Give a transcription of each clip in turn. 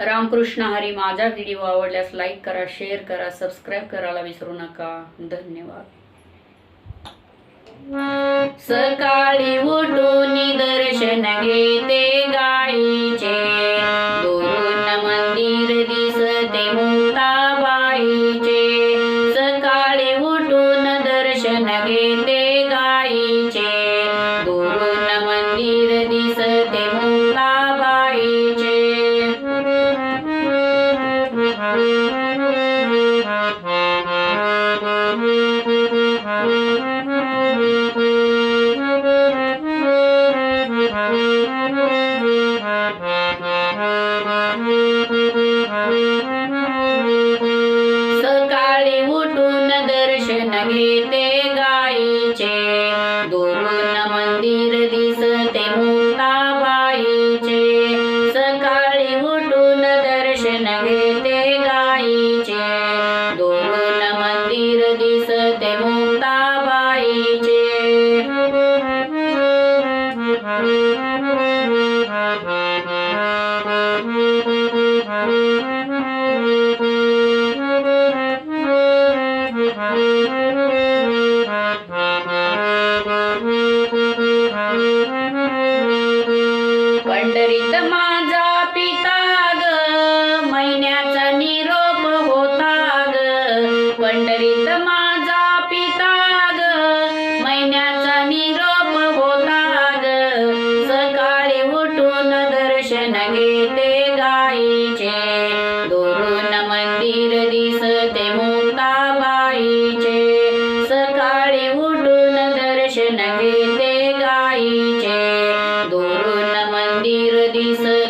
रामकृष्ण हरी माझा व्हिडिओ आवडल्यास लाईक करा शेअर करा सबस्क्राईब करायला विसरू नका. धन्यवाद. सकाळी उठून दर्शन घेते गाईचे. दोन मंदिर दिसते मुक्ताबाईचे. सकाळी उठून दर्शन घेते बाईचे दुरून मंदिर दिसते मुक्ता बाईचे सकाळी उठून दर्शन घेते गाईचे. दोन मंदिर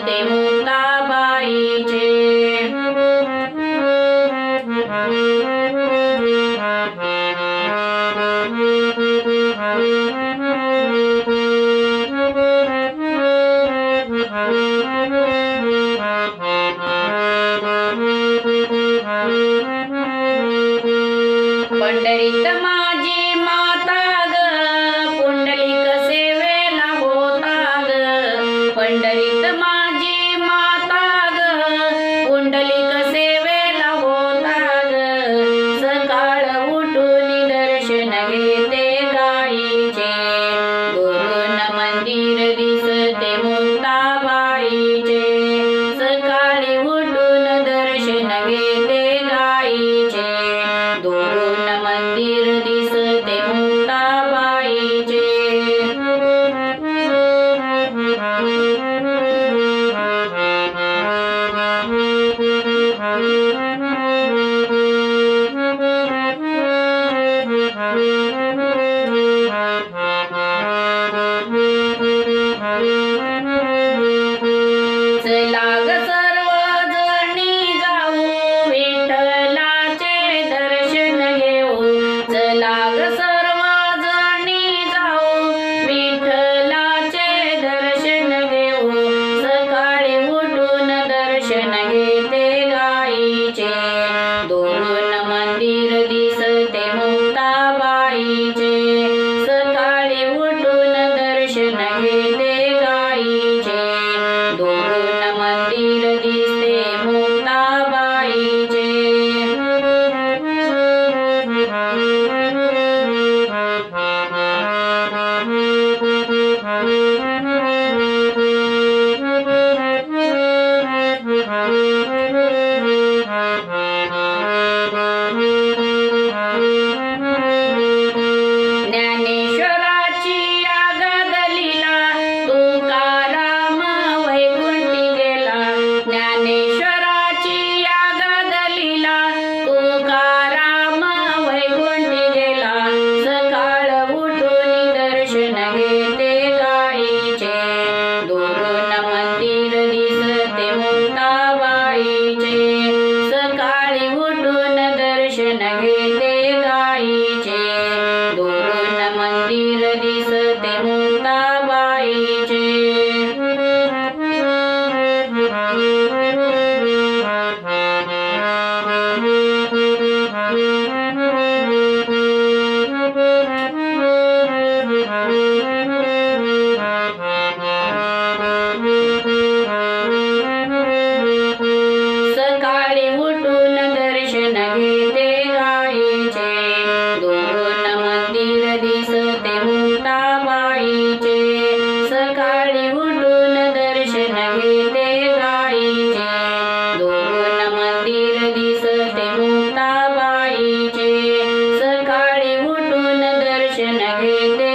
Amen.